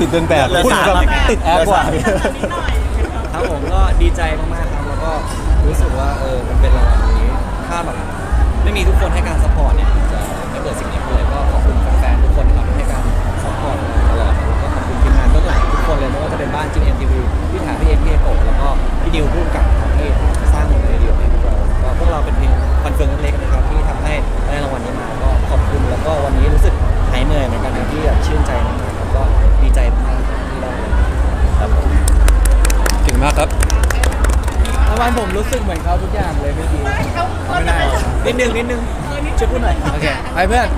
ติดเดินแบบเหลือพูดสาม แบบครับติดแอปกว่าเหลือสามครับผมก็ดีใจมากๆครับแล้วก็รู้สึกว่าเออมันเป็นรางวัลนี้ ถ้าแบบไม่มีทุกคนให้การสปอร์ตเนี่ยจะไม่เกิดสิ่งนี้ขึ้นเลยก็ขอบคุณแฟนๆทุกคนนะครับที่ให้การสปอร์ตตลอดแล้วก็ขอบคุณทีมงานเบื้องหลังทุกคนเลยไม่ว่าจะเป็นบ้านจีเอ็มทีวีพี่ถาพี่เอ็มพี่เอโกะแล้วก็พี่ดิวผู้กำกับครับที่สร้างผลงานเดียวให้พวกเราก็พวกเราเป็นเพียงฟันเฟืองเล็กๆนะ วัลผมรู้สึกเหมือนเขาทุกอย่างเลยเมื่อกี้ไม่ได้นิดนึงนิดนึงช่วยพูดหน่อยโอเคไปเพื่อน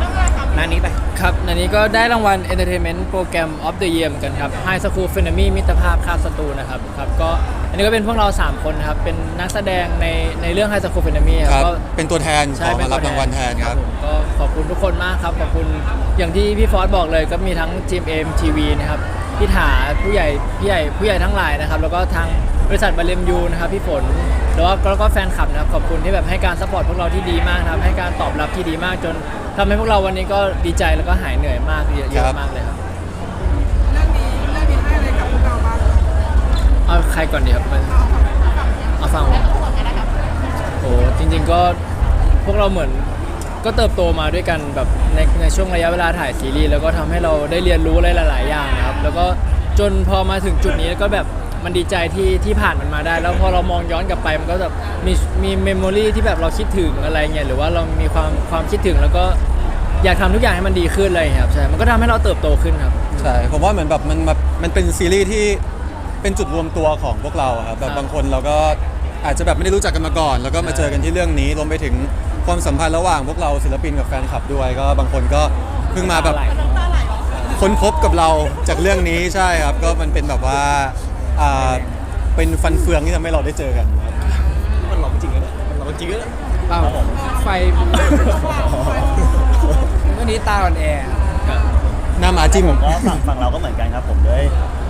นานี้ไปครับอันนี้ก็ได้รางวัล Entertainment Program of the Year เหมือนกันครับ High School f e n a m y มิตรภาพค่าศัตรูนะครับครับก็อันนี้ก็เป็นพวกเรา 3 คนนะครับ เป็นนักแสดงในในเรื่อง High School f e n a m y ครับก็เป็นตัวแทนขใช่อเป็มานรับตัวรางวัลแทนครับผมก็ขอบคุณทุกคนมากครับ ขอบคุณอย่างที่พี่ฟอสบอกเลยก็มีทั้ง GMM TV นะครับ พี่ถาผู้ใหญ่ผู้ใหญ่ผู้ใหญ่ทั้งหลายนะครับ แล้วก็ทางบริษัทบาเลมยูนะครับพี่ฝนแล้วก็แล้วก็แฟนคลับนะครับขอบคุณที่แบบให้การซัพพอร์ตพวกเราที่ดีมากนะครับให้การตอบรับที่ดีมากจนทำให้พวกเราวันนี้ก็ดีใจแล้วก็หายเหนื่อยมากเยอะเยครัอะบมากเลยครับเรื่องนี้เรื่องนี้ให้อะไรกับพวกเราบ้างเอาใครก่อนดีครับมันเอาฟังผมโอ้จริง ๆก็พวกเราเหมือน ก็เติบโตมาด้วยกันแบบในในช่วงระยะเวลาถ่ายซีรีส์แล้วก็ทำให้เราได้เรียนรู้อะไรหลาย ๆ อย่างนะครับ แล้วก็จนพอมาถึงจุดนี้ก็แบบมันดีใจที่ที่ผ่านมันมาได้ แล้วพอเรามองย้อนกลับไปมันก็แบบมีมีเมมโมรีที่แบบเราคิดถึงอะไรเงี้ยหรือว่าเรามีความความคิดถึงแล้วก็อยากทำทุกอย่างให้มันดีขึ้นอะไรอย่างเลยครับใช่มันก็ทำให้เราเติบโตขึ้นครับ ใช่ผมว่าเหมือนแบบมันแบบมันเป็นซีรีส์ที่เป็นจุดรวมตัวของพวกเราอะครับแบบบางคนเราก็ อาจจะแบบไม่ได้รู้จักกันมาก่อน แล้วก็มาเจอกันที่เรื่องนี้รวมไปถึงความสัมพันธ์ระหว่างพวกเราศิลปินกับแฟนคลับด้วย ก็บางคนก็เพิ่งมาแบบค้นพบกับเราจากเรื่องนี้ใช่ครับ ก็มันเป็นแบบว่าอ่าเป็นฟันเฟืองที่ทำให้เราได้เจอกันครับ มันหลอกจริงนะมันหลอกจริงนะอ้าวไฟวันนี้ตาอ่อนแอหน้าหมาจิ้มผม ก็ฝั่งฝั่งเราก็เหมือนกันครับผมด้วย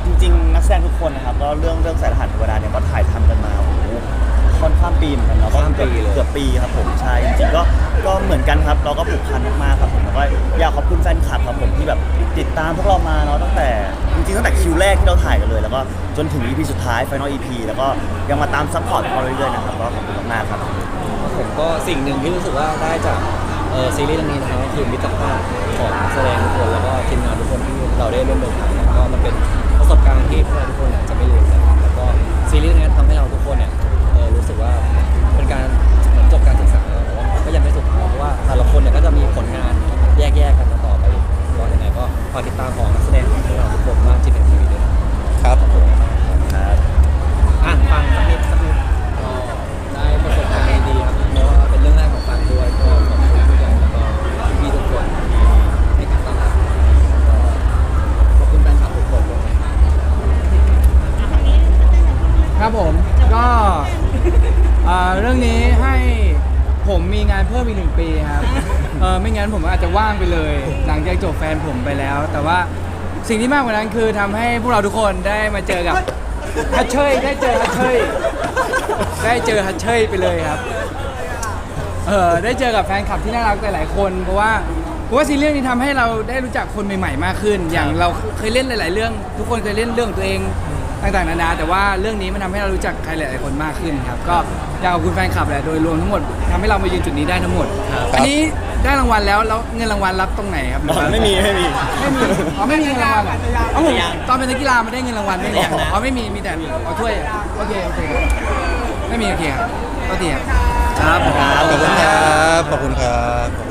จริง ๆ นักแสดงทุกคนนะครับก็เรื่องเรื่องสายรหัสเทวดาเนี่ยก็ถ่ายทำกันมาโอ้โห ค่อนข้ามปีเหมือนกันเนาะก็เกือบเกือบปีครับผมใช่จริงๆก็ก็เหมือนกันครับ เราก็ผูกพันมากๆครับผมแล้วก็อยากขอบคุณแฟนคลับครับผมที่แบบติดตามพวกเรามาเนาะตั้งแต่จริงๆตั้งแต่คิวแรกที่เราถ่ายกันเลย แล้วก็จนถึง EP สุดท้าย Final EP แล้วก็ยังมาตามซัพพอร์ตพวกเราเรื่อยๆนะครับก็ขอบคุณมากๆครับผมก็สิ่งหนึ่งที่รู้สึกว่าได้จากเอ่อซีรีส์เรื่องนี้นะครับก็คือมิตรภาพของนักแสดงทุกคนแล้วก็ทีมงานทุกคนที่เราได้ร่วมเดินทางก็มันเป็นประสบการณ์ที่พวกเราทุกคนเนี่ยจะไม่ลืมนะครับแล้วก็ซี อ่อเรื่องนี้ให้ผมมีงานเพิ่มอีกหนึ่งปีครับ เออไม่งั้นผมอาจจะว่างไปเลย หลังจากจบแฟนผมไปแล้ว แต่ว่าสิ่งที่มากกว่านั้นคือทำให้พวกเราทุกคนได้มาเจอกับฮัทเชยได้เจอฮัทเชยได้เจอฮัทเชยไปเลยครับ เออได้เจอกับแฟนคลับที่น่ารักหลายๆคนเพราะว่าเพราะว่าซีรีส์เรื่องนี้ทำให้เราได้รู้จักคนใหม่ๆมากขึ้น อย่างเราเคยเล่นหลาย ๆ เรื่อง ทุกคนเคยเล่นเรื่องของตัวเองต่างๆนานาแต่ว่าเรื่องนี้มันทำให้เรารู้จักใครหลายๆคนมากขึ้นครับ ก็ อยากขอบคุณแฟนคลับแหละโดยรวมทั้งหมดทำให้เรามายืนจุดนี้ได้ทั้งหมดอันนี้ได้รางวัลแล้วแล้วเงินรางวัลรับตรงไหนครับหรือว่าไม่มีไม่มี ไม่มีอ๋อไม่มีเงินรางวัลเหรออ๋อผมตอนเป็นนักกีฬาไม่ได้เงินรางวัลไม่มีอ๋อไม่มีมีแต่เอาถ้วยโอเคโอเคไม่มีโอเคครับก็ดีครับ ครับ ขอบคุณครับ ขอบคุณครับ